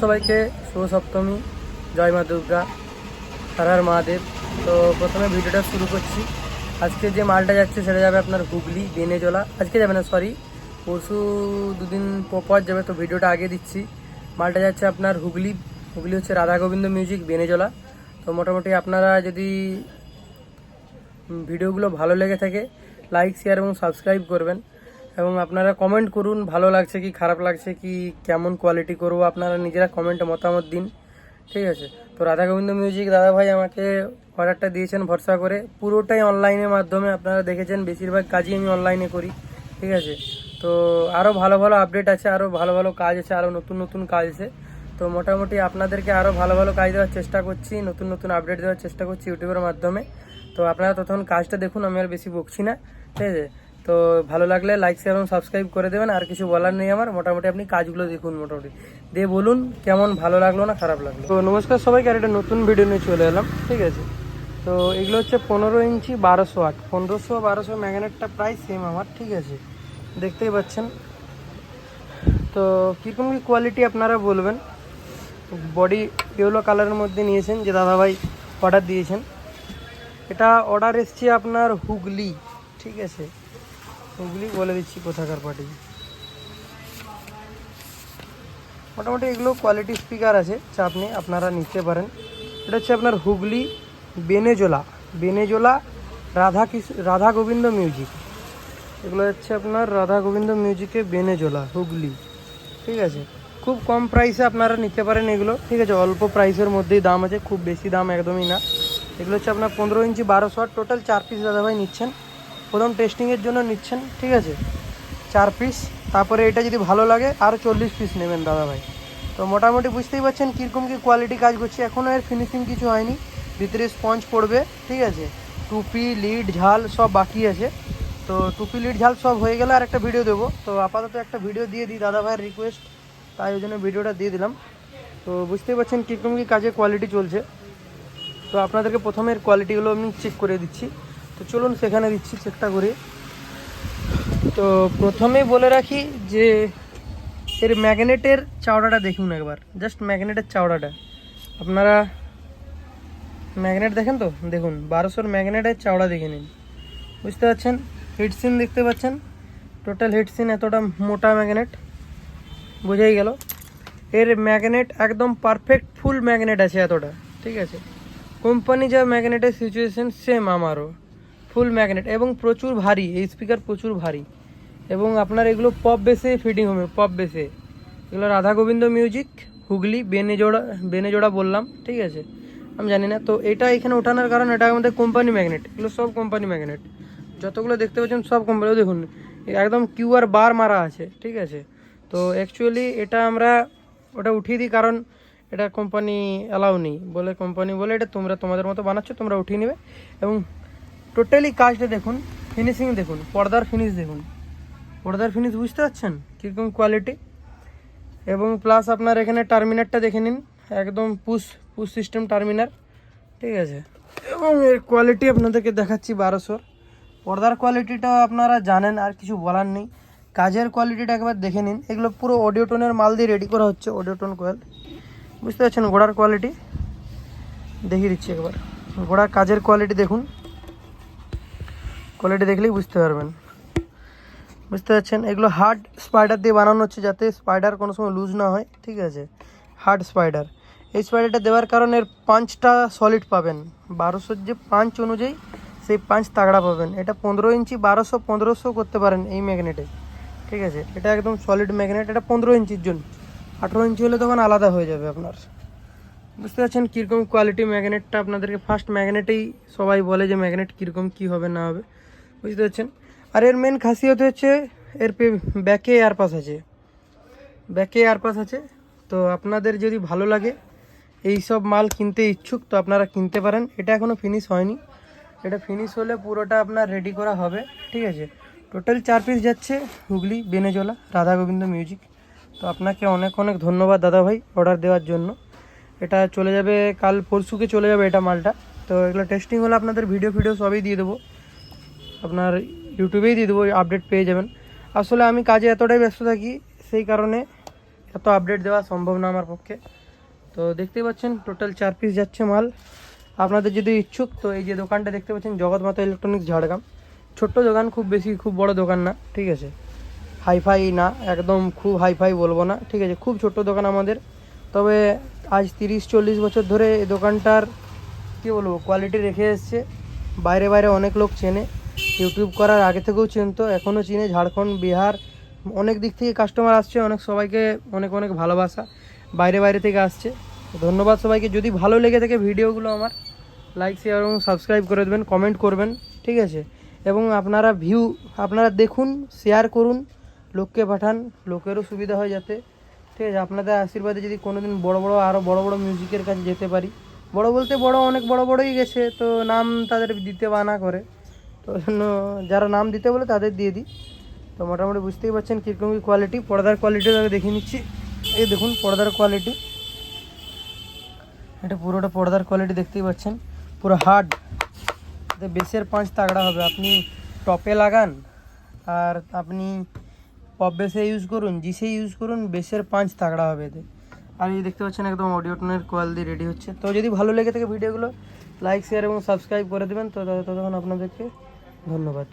সবাইকে শুভ সপ্তমী, জয় মা দুর্গা হরার মহাদেব। তো প্রথমে ভিডিওটা শুরু করছি। আজকে যে মালটা যাচ্ছে সেটা যাবে আপনার হুগলি, বেনেজোলা। আজকে যাবে না সরি পরশু দুদিন পর যাবে, তো ভিডিওটা আগে দিচ্ছি। মালটা যাচ্ছে আপনার হুগলি। হুগলি হচ্ছে রাধা গোবিন্দ মিউজিক বেনেজোলা। তো মোটামুটি আপনারা যদি ভিডিওগুলো ভালো লেগে থাকে লাইক শেয়ার এবং সাবস্ক্রাইব করবেন। এবং আপনারা কমেন্ট করুন, ভালো লাগছে কি, খারাপ লাগছে কি, কেমন কোয়ালিটি করব, আপনারা নিজেরা কমেন্টে মতামত দিন, ঠিক আছে? তো রাধা গোবিন্দ মিউজিক দাদা ভাই আমাকে অর্ডারটা দিয়েছেন ভরসা করে, পুরোটাই অনলাইনের মাধ্যমে আপনারা দেখেছেন, বেশিরভাগ কাজই আমি অনলাইনে করি, ঠিক আছে? তো আরও ভালো ভালো আপডেট আছে আরও ভালো ভালো কাজ আছে আরও নতুন নতুন কাজ আছে। তো মোটামুটি আপনাদেরকে আরও ভালো ভালো কাজ দেওয়ার চেষ্টা করছি, নতুন নতুন আপডেট দেওয়ার চেষ্টা করছি ইউটিউবের মাধ্যমে। তো আপনারা তখন কাজটা দেখুন, আমি আর বেশি বকছি না, ঠিক আছে? তো ভালো লাগলে লাইক শেয়ার এবং সাবস্ক্রাইব করে দেবেন। আর কিছু বলার নেই আমার। মোটামুটি আপনি কাজগুলো দেখুন মোটামুটি। দিয়ে বলুন কেমন ভালো লাগল না খারাপ লাগল। তো নমস্কার সবাইকে, আর একটা নতুন ভিডিও নিয়ে চলে এলাম, ঠিক আছে? তো এগুলো হচ্ছে পনেরো ইঞ্চি বারোশো আট। পনেরোশো বারোশো ম্যাগনেটটা প্রায় সেম আমার, ঠিক আছে? দেখতেই পাচ্ছেন। তো কীরকম কী কোয়ালিটি আপনারা বলবেন? বডি ইয়েলো কালারের মধ্যে নিয়েছেন, যে দাদাভাই অর্ডার দিয়েছেন। এটা অর্ডার এসছে আপনার হুগলি, ঠিক আছে? হুগলি বলে দিচ্ছি কোথাকার পার্টি মোটামুটি এগুলো কোয়ালিটি স্পিকার আছে, চাপ নেই, আপনারা নিতে পারেন। এটা হচ্ছে আপনার হুগলি বেনেজোলা বেনেজোলা রাধা কিস, রাধা গোবিন্দ মিউজিক এগুলো হচ্ছে আপনার রাধা গোবিন্দ মিউজিকে বেনেজোলা, হুগলি। ঠিক আছে? খুব কম প্রাইসে আপনারা নিতে পারেন এগুলো। ঠিক আছে? অল্প প্রাইসের মধ্যেই দাম আছে, খুব বেশি দাম একদমই না। এগুলো হচ্ছে আপনার পনেরো ইঞ্চি বারোশো টোটাল চার পিস দাদাভাই নিচ্ছেন। প্রথম টেস্টিংয়ের জন্য নিচ্ছেন, ঠিক আছে? চার পিস তারপরে এটা যদি ভালো লাগে আরও চল্লিশ পিস নেবেন দাদাভাই তো মোটামুটি বুঝতেই পারছেন কীরকম কী কোয়ালিটি কাজ করছে। এখনও এর ফিনিশিং কিছু হয়নি, ভিতরে স্পঞ্জ পড়বে, ঠিক আছে? টুপি লিড ঝাল সব বাকি আছে। তো টুপি লিড ঝাল সব হয়ে গেলে আর একটা ভিডিও দেবো। তো আপাতত একটা ভিডিও দিয়ে দিই দাদা ভাইয়ের রিকোয়েস্ট তাই ওই জন্য ভিডিওটা দিয়ে দিলাম। তো বুঝতেই পারছেন কীরকম কী কাজে কোয়ালিটি চলছে। তো আপনাদেরকে প্রথমের কোয়ালিটিগুলো আমি চেক করে দিচ্ছি। তো চলুন সেখানে দিচ্ছি চেকটা করি। তো প্রথমেই বলে রাখি যে এর ম্যাগনেটের চাওড়াটা দেখুন একবার। জাস্ট ম্যাগনেটের চাওড়াটা। আপনারা ম্যাগনেট দেখেন তো? দেখুন, বারোশোর ম্যাগনেটের চাওড়া দেখে নিন। বুঝতে পারছেন? হিটসিন দেখতে পাচ্ছেন? টোটাল হিটসিন এতটা মোটা ম্যাগনেট। বোঝাই গেল। এর ম্যাগনেট একদম পারফেক্ট ফুল ম্যাগনেট আছে এতটা। ঠিক আছে? কোম্পানি যা ম্যাগনেটের সিচুয়েশন সেম আমারও। ফুল ম্যাগনেট এবং প্রচুর ভারী, এই স্পিকার প্রচুর ভারী। এবং আপনার এগুলো পপ বেসে ফিটিং হবে পপ বেসে এগুলো রাধা গোবিন্দ মিউজিক হুগলি, বেনেজোড়া বেনেজোড়া বললাম, ঠিক আছে? আমি জানি না, তো এটা এখানে ওঠানোর কারণ, এটা আমাদের কোম্পানি ম্যাগনেট এগুলো সব কোম্পানি ম্যাগনেট যতগুলো দেখতে পাচ্ছেন, সব কোম্পানি দেখুন, একদম কিউআর বার মারা আছে, ঠিক আছে? তো অ্যাকচুয়ালি এটা আমরা, ওটা উঠিয়ে দিই, কারণ এটা কোম্পানি অ্যালাউ নেই। বলে কোম্পানি বলে এটা তোমরা, তোমাদের মতো বানাচ্ছ, তোমরা উঠিয়ে নেবে। এবং টোটালি কাজটা দেখুন ফিনিশিং দেখুন, পর্দার ফিনিশ দেখুন। পর্দার ফিনিশ বুঝতে পারছেন কীরকম কোয়ালিটি এবং প্লাস আপনার এখানে টার্মিনারটা দেখে নিন, একদম পুশ পুশ সিস্টেম টার্মিনার ঠিক আছে? এবং এর কোয়ালিটি আপনাদেরকে দেখাচ্ছি বারোশোর। পর্দার কোয়ালিটিটা আপনারা জানেন, আর কিছু বলার নেই। কাজের কোয়ালিটিটা একবার দেখে নিন। এগুলো পুরো অডিও টোনের মাল দিয়ে রেডি করা হচ্ছে অডিও টোন কোয়েল বুঝতে পারছেন? ঘোড়ার কোয়ালিটি দেখিয়ে দিচ্ছি একবার। ঘোড়ার কাজের কোয়ালিটি দেখুন। কোয়ালিটি দেখলেই বুঝতে পারবেন। বুঝতে পারছেন? এগুলো হার্ড স্পাইডার দিয়ে বানানো হচ্ছে যাতে স্পাইডার কোনো সময় লুজ না হয়, ঠিক আছে? হার্ড স্পাইডার এই স্পাইডারটা দেওয়ার কারণে এর পাঁচটা সলিড পাবেন। বারোশোর যে পাঁচ অনুযায়ী সেই পাঁচ তাগড়া পাবেন। এটা পনেরো ইঞ্চি বারোশো, পনেরোশো করতে পারেন এই ম্যাগনেটে ঠিক আছে? এটা একদম সলিড ম্যাগনেট এটা পনেরো ইঞ্চির জন্য। আঠেরো ইঞ্চি হলে তখন আলাদা হয়ে যাবে আপনার। বুঝতে পারছেন? কীরকম কোয়ালিটি ম্যাগনেটটা আপনাদেরকে ফার্স্ট ম্যাগনেটেই সবাই বলে যে ম্যাগনেট কীরকম কী হবে, না হবে। বুঝতে পারছেন? আর এর মেন খাসিয়ত হচ্ছে এর পে ব্যাকে এয়ারপাস আছে। ব্যাকে এয়ারপাস আছে। তো আপনাদের যদি ভালো লাগে, এই সব মাল কিনতে ইচ্ছুক, তো আপনারা কিনতে পারেন। এটা এখনও ফিনিশ হয়নি। এটা ফিনিশ হলে পুরোটা আপনার রেডি করা হবে, ঠিক আছে? টোটাল চার পিস যাচ্ছে, হুগলি, বেনেজোলা রাধা গোবিন্দ মিউজিক তো আপনাকে অনেক অনেক ধন্যবাদ দাদা ভাই অর্ডার দেওয়ার জন্য। এটা চলে যাবে, কাল পরশুকে চলে যাবে এটা মালটা। তো এগুলো টেস্টিং হলে আপনাদের ভিডিও ফিডিও সবই দিয়ে দেবো। আপনার ইউটিউবেই দিয়ে দেবো আপডেট পেয়ে যাবেন। আসলে আমি কাজে এতটাই ব্যস্ত থাকি, সেই কারণে এত আপডেট দেওয়া সম্ভব না আমার পক্ষে। তো দেখতে পাচ্ছেন টোটাল চার পিস যাচ্ছে মাল। আপনাদের যদি ইচ্ছুক, তো এই যে দোকানটা দেখতে পাচ্ছেন, জগৎ জগৎমাতা ইলেকট্রনিক্স ঝাড়গ্রাম। ছোট্ট দোকান, খুব বেশি, খুব বড় দোকান না, ঠিক আছে। হাইফাই না, একদম খুব হাইফাই বলব না, ঠিক আছে। খুব ছোট্ট দোকান আমাদের। তবে আজ তিরিশ, চল্লিশ বছর ধরে এই দোকানটার, কী বলব কোয়ালিটি রেখে এসছে। বাইরে বাইরে অনেক লোক চেনে। ইউটিউব করার আগে থেকেও চিনতো, এখনও চিনে। ঝাড়খণ্ড, বিহার, অনেক দিক থেকে কাস্টমার আসছে, অনেক সবাইকে অনেক অনেক ভালোবাসা বাইরে বাইরে থেকে আসছে। ধন্যবাদ সবাইকে। যদি ভালো লেগে থাকে ভিডিওগুলো আমার লাইক শেয়ার এবং সাবস্ক্রাইব করে দেবেন কমেন্ট করবেন, ঠিক আছে? এবং আপনারা ভিউ আপনারা দেখুন শেয়ার করুন, লোককে পাঠান, লোকেরও সুবিধা হয় যাতে। ঠিক আছে, আপনাদের আশীর্বাদে যদি কোনোদিন বড় বড় আরও বড় বড় মিউজিকের কাছে যেতে পারি। বড় বলতে বড়, অনেক বড় বড়ই গেছে, তো নাম তাদের দিতে বানা করে। তো জন্য যারা নাম দিতে বলে তাদের দিয়ে দিই। তো মোটামুটি বুঝতেই পারছেন কীরকম কী কোয়ালিটি পর্দার কোয়ালিটি তাকে দেখিয়ে নিচ্ছি। এই দেখুন, পর্দার কোয়ালিটি এটা পুরোটা পর্দার কোয়ালিটি দেখতেই পাচ্ছেন। পুরো হার্ড বেসের পাঁচ তাগড়া হবে। আপনি টপে লাগান, আর আপনি পপ ইউজ করুন জিসে ইউজ করুন বেসের পাঁচ তাগড়া হবে এতে আর এই দেখতে পাচ্ছেন একদম অডিও টোনের কোয়ালিটি রেডি হচ্ছে। তো যদি ভালো লেগে থাকে ভিডিওগুলো লাইক শেয়ার এবং সাবস্ক্রাইব করে দেবেন। তো ততক্ষণ আপনাদেরকে ধন্যবাদ।